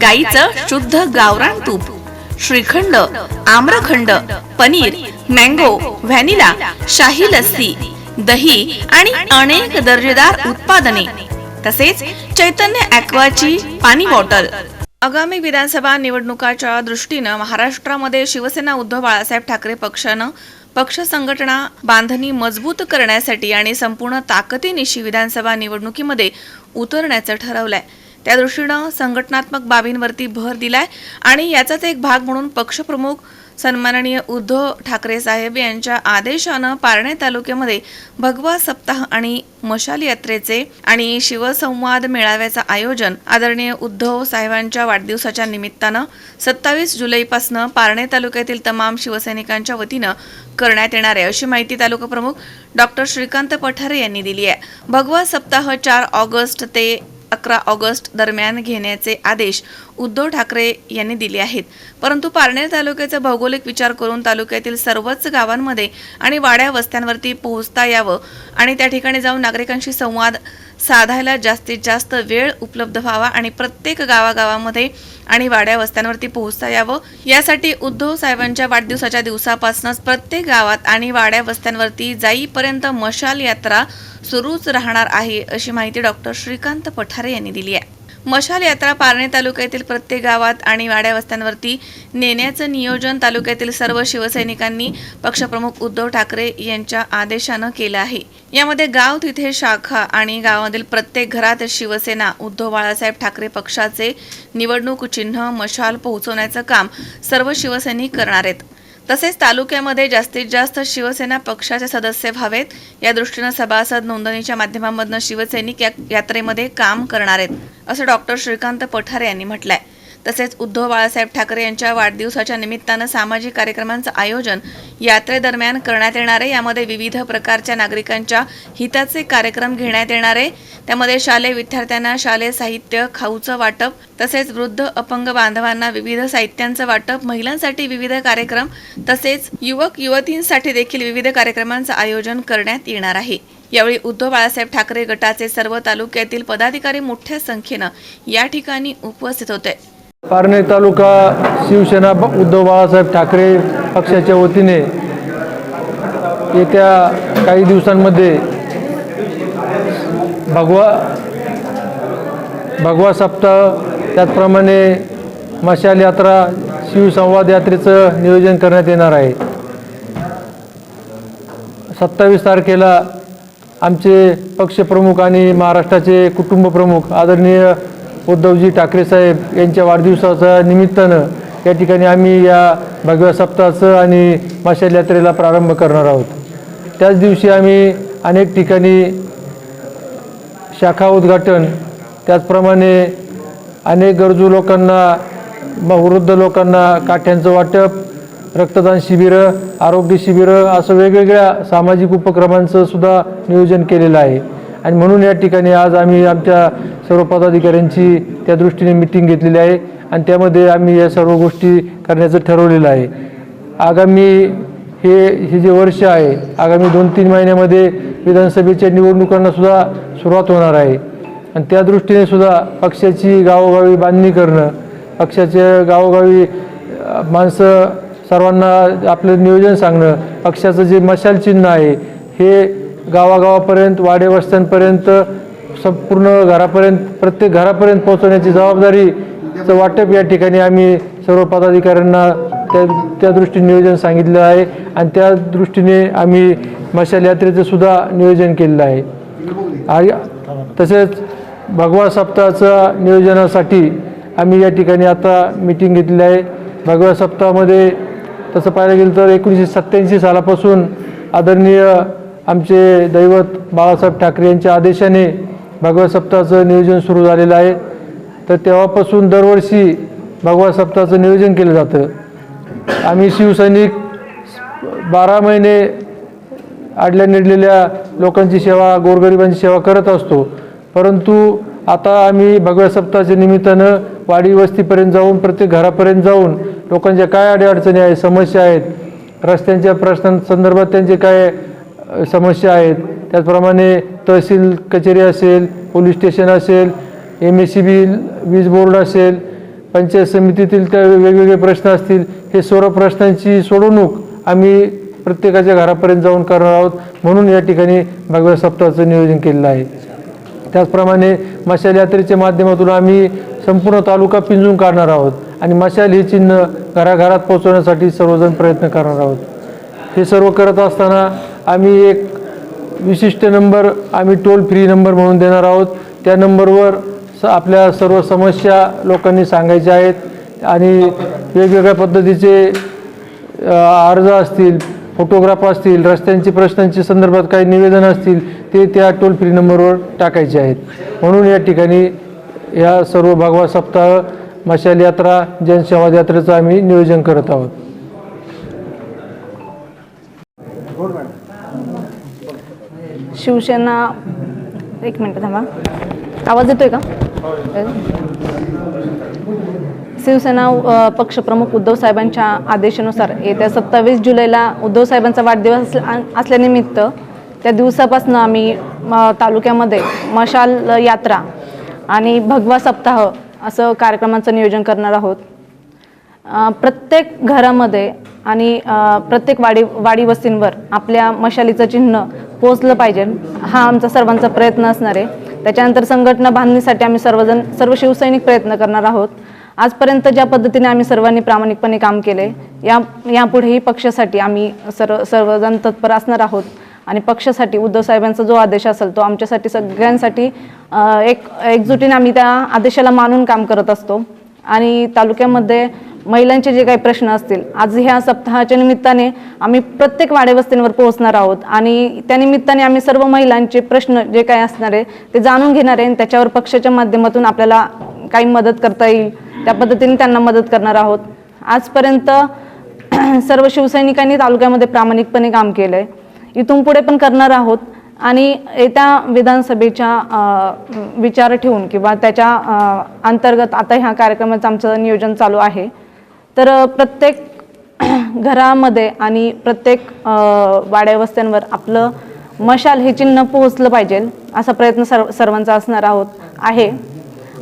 गाईचं शुद्ध गावरान तूप श्रीखंड आम्रखंड पनीर मँगो व्हॅनिला शाही लस्सी दही आणि अनेक दर्जेदार उत्पादने तसेच चैतन्य ॲक्वाची पाणी बॉटल. आगामी विधानसभा निवडणुकाच्या दृष्टीनं महाराष्ट्रामध्ये शिवसेना उद्धव बाळासाहेब ठाकरे पक्षानं पक्ष संघटना बांधणी मजबूत करण्यासाठी आणि संपूर्ण ताकदीनिशी विधानसभा निवडणुकीमध्ये उतरण्याचं ठरवलंय. त्या दृष्टीनं संघटनात्मक बाबींवरती भर दिलाय. आणि याचाच एक भाग म्हणून पक्षप्रमुख सन्माननीय उद्धव ठाकरे साहेब यांच्या आदेशानं पारणे तालुक्यामध्ये भगवा सप्ताह आणि मशाल यात्रेचे आणि शिवसंवाद मेळाव्याचं आयोजन आदरणीय उद्धव साहेबांच्या वाढदिवसाच्या निमित्तानं सत्तावीस जुलैपासनं पारणे तालुक्यातील तमाम शिवसैनिकांच्या वतीनं करण्यात येणार आहे. अशी माहिती तालुका प्रमुख डॉक्टर श्रीकांत पठारे यांनी दिली आहे. भगवा सप्ताह चार ऑगस्ट ते अकरा ऑगस्ट दरम्यान घेण्याचे आदेश उद्धव ठाकरे यांनी दिले आहेत. परंतु पारनेर तालुक्याचा भौगोलिक विचार करून तालुक्यातील सर्वच गावांमध्ये आणि वाड्या वस्त्यांवरती पोहोचता यावं आणि त्या ठिकाणी जाऊन नागरिकांशी संवाद साधायला जास्तीत जास्त वेळ उपलब्ध व्हावा आणि प्रत्येक गावागावामध्ये आणि वाड्या वस्त्यांवरती पोहोचता यावं. यासाठी उद्धव साहेबांच्या वाढदिवसाच्या दिवसापासूनच प्रत्येक गावात आणि वाड्या वस्त्यांवरती जाईपर्यंत मशाल यात्रा सुरूच राहणार आहे अशी माहिती डॉक्टर श्रीकांत पठारे यांनी दिली आहे. मशाल यात्रा पारणे तालुक्यातील प्रत्येक गावात आणि वाड्यावस्त्यांवरती नेण्याचं नियोजन तालुक्यातील सर्व शिवसैनिकांनी पक्षप्रमुख उद्धव ठाकरे यांच्या आदेशानं केलं आहे. यामध्ये गाव तिथे शाखा आणि गावामधील प्रत्येक घरात शिवसेना उद्धव बाळासाहेब ठाकरे पक्षाचे निवडणूक चिन्ह मशाल पोहोचवण्याचं काम सर्व शिवसैनिक करणार आहेत. तसेच तालुक्यामध्ये जास्तीत जास्त शिवसेना पक्षाचे सदस्य व्हावेत. या दृष्टीनं सभासद नोंदणीच्या माध्यमांमधनं शिवसैनिक या यात्रेमध्ये काम करणार आहेत असं डॉक्टर श्रीकांत पठारे यांनी म्हटलंय. तसेच उद्धव बाळासाहेब ठाकरे यांच्या वाढदिवसाच्या निमित्तानं सामाजिक कार्यक्रमांचं आयोजन यात्रेदरम्यान करण्यात येणार आहे. यामध्ये विविध प्रकारच्या नागरिकांच्या हिताचे कार्यक्रम घेण्यात येणार आहे. त्यामध्ये शालेय विद्यार्थ्यांना शालेय साहित्य खाऊचं वाटप तसेच वृद्ध अपंग बांधवांना विविध साहित्यांचं वाटप महिलांसाठी विविध कार्यक्रम तसेच युवक युवतींसाठी देखील विविध कार्यक्रमांचं आयोजन करण्यात येणार आहे. यावेळी उद्धव बाळासाहेब ठाकरे गटाचे सर्व तालुक्यातील पदाधिकारी मोठ्या संख्येनं या ठिकाणी उपस्थित होते. पारणे तालुका शिवसेना उद्धव बाळासाहेब ठाकरे पक्षाच्या वतीने येत्या काही दिवसांमध्ये भगवा भगवा सप्ताह त्याचप्रमाणे मशाल यात्रा शिवसंवाद यात्रेचं नियोजन करण्यात येणार आहे. सत्तावीस तारखेला आमचे पक्षप्रमुख आणि महाराष्ट्राचे कुटुंब प्रमुख आदरणीय उद्धवजी ठाकरे साहेब यांच्या वाढदिवसाच्या निमित्तानं या ठिकाणी आम्ही या भगव्या सप्ताहाचं आणि माशाल यात्रेला प्रारंभ करणार आहोत. त्याच दिवशी आम्ही अनेक ठिकाणी शाखा उद्घाटन त्याचप्रमाणे अनेक गरजू लोकांना वृद्ध लोकांना काठ्यांचं वाटप रक्तदान शिबिरं आरोग्य शिबिरं असं वेगवेगळ्या सामाजिक उपक्रमांचं सुद्धा नियोजन केलेलं आहे. आणि म्हणून या ठिकाणी आज आम्ही आमच्या सर्व पदाधिकाऱ्यांची त्या दृष्टीने मिटिंग घेतलेली आहे आणि त्यामध्ये आम्ही या सर्व गोष्टी करण्याचं ठरवलेलं आहे. आगामी हे हे जे वर्ष आहे आगामी दोन तीन महिन्यामध्ये विधानसभेच्या निवडणुकांना सुद्धा सुरुवात होणार आहे. आणि त्या दृष्टीने सुद्धा पक्षाची गावोगावी बांधणी करणं पक्षाच्या गावोगावी माणसं सर्वांना आपलं नियोजन सांगणं पक्षाचं जे मशाल चिन्ह आहे हे गावागावापर्यंत वाडेवस्त्यांपर्यंत संपूर्ण घरापर्यंत प्रत्येक घरापर्यंत पोहोचवण्याची जबाबदारीचं वाटप या ठिकाणी आम्ही सर्व पदाधिकाऱ्यांना त्या त्या दृष्टीने नियोजन सांगितलं आहे आणि त्या दृष्टीने आम्ही मशाल यात्रेचं सुद्धा नियोजन केलेलं आहे. आणि तसेच भगवा सप्ताहाच्या नियोजनासाठी आम्ही या ठिकाणी आता मिटिंग घेतलेली आहे. भगवा सप्ताहामध्ये तसं पाहायला गेलं तर एकोणीसशे सत्त्याऐंशी सालापासून आदरणीय आमचे दैवत बाळासाहेब ठाकरे यांच्या आदेशाने भगवा सप्ताहाचं नियोजन सुरू झालेलं आहे. तर तेव्हापासून दरवर्षी भगवा सप्ताहाचं नियोजन केलं जातं. आम्ही शिवसैनिक बारा महिने आडल्या निडलेल्या लोकांची सेवा गोरगरिबांची सेवा करत असतो. परंतु आता आम्ही भगव्या सप्ताहाच्या निमित्तानं वाडी वस्तीपर्यंत जाऊन प्रत्येक घरापर्यंत जाऊन लोकांच्या काय अडीअडचणी आहेत समस्या आहेत रस्त्यांच्या प्रश्नांसंदर्भात त्यांचे काय समस्या आहेत. त्याचप्रमाणे तहसील कचेरी असेल पोलीस स्टेशन असेल एम एस सी बी वीज बोर्ड असेल पंचायत समितीतील त्या वेगवेगळे प्रश्न असतील हे सर्व प्रश्नांची सोडवणूक आम्ही प्रत्येकाच्या घरापर्यंत जाऊन करणार आहोत. म्हणून या ठिकाणी भगव्या सप्ताहाचं नियोजन केलेलं आहे. त्याचप्रमाणे मशाल यात्रेच्या माध्यमातून आम्ही संपूर्ण तालुका पिंजून काढणार आहोत आणि मशाल हे चिन्ह घराघरात पोहोचवण्यासाठी सर्वजण प्रयत्न करणार आहोत. हे सर्व करत असताना आम्ही एक विशिष्ट नंबर आम्ही टोल फ्री नंबर म्हणून देणार आहोत. त्या नंबरवर स आपल्या सर्व समस्या लोकांनी सांगायच्या आहेत आणि वेगवेगळ्या पद्धतीचे अर्ज असतील फोटोग्राफ असतील रस्त्यांची प्रश्नांची संदर्भात काही निवेदन असतील ते त्या टोल फ्री नंबरवर टाकायचे आहेत. म्हणून या ठिकाणी या सर्व भगवा सप्ताह मशाल यात्रा जनसंवाद यात्रेचं आम्ही नियोजन करत आहोत. शिवसेना एक मिनटं थांबा. आवाज येतोय का? शिवसेना पक्षप्रमुख उद्धव साहेबांच्या आदेशानुसार येत्या सत्तावीस जुलैला उद्धव साहेबांचा वाढदिवस असल्यानिमित्त त्या दिवसापासून आम्ही म, तालुक्यामध्ये मशाल यात्रा आणि भगवा सप्ताह असं कार्यक्रमाचं नियोजन करणार आहोत. प्रत्येक घरामध्ये आणि प्रत्येक वाडी वाडी वस्तींवर आपल्या मशालीचं चिन्ह पोहोचलं पाहिजे. हा आमचा सर्वांचा प्रयत्न असणार आहे. त्याच्यानंतर संघटना बांधणीसाठी आम्ही सर्वजण सर्व शिवसैनिक प्रयत्न करणार आहोत. आजपर्यंत ज्या पद्धतीने आम्ही सर्वांनी प्रामाणिकपणे काम केले या यापुढेही पक्षासाठी आम्ही सर्व सर्वजण तत्पर असणार आहोत. आणि पक्षासाठी उद्धव साहेबांचा जो आदेश असेल तो आमच्यासाठी सगळ्यांसाठी एक एकजुटीने आम्ही त्या आदेशाला मानून काम करत असतो. आणि तालुक्यामध्ये महिलांचे जे काही प्रश्न असतील आज ह्या सप्ताहाच्या निमित्ताने आम्ही प्रत्येक वाडेवस्तींवर पोहोचणार आहोत. आणि त्या निमित्ताने आम्ही सर्व महिलांचे प्रश्न जे काही असणार आहे ते जाणून घेणार आहे आणि त्याच्यावर पक्षाच्या माध्यमातून आपल्याला काही मदत करता येईल. त्या पद्धतीने त्यांना मदत करणार आहोत. आजपर्यंत सर्व शिवसैनिकांनी तालुक्यामध्ये प्रामाणिकपणे काम केलं आहे इथून पुढे पण करणार आहोत. आणि येत्या विधानसभेच्या विचार ठेवून किंवा त्याच्या अंतर्गत आता ह्या कार्यक्रमाचं आमचं नियोजन चालू आहे. तर प्रत्येक घरामध्ये आणि प्रत्येक वाड्यावस्त्यांवर आपलं मशाल हे चिन्ह पोहोचलं पाहिजे असा प्रयत्न सर्व सर्वांचा असणार आहोत आहे.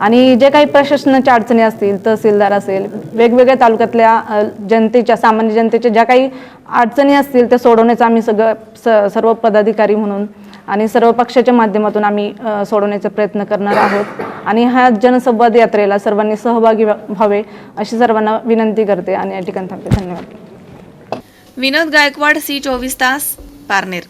आणि जे काही प्रशासनाच्या अडचणी असतील तहसीलदार असेल वेगवेगळ्या तालुक्यातल्या जनतेच्या सामान्य जनतेच्या ज्या काही अडचणी असतील त्या सोडवण्याचं आम्ही सगळं स सर्व पदाधिकारी म्हणून आणि सर्व पक्षाच्या माध्यमातून आम्ही सोडवण्याचा प्रयत्न करणार आहोत. आणि ह्या जनसंवाद यात्रेला सर्वांनी सहभागी व्हावे अशी सर्वांना विनंती करते. आणि या ठिकाणी थांबते. धन्यवाद. विनोद गायकवाड सी चोवीस तास पारनेर.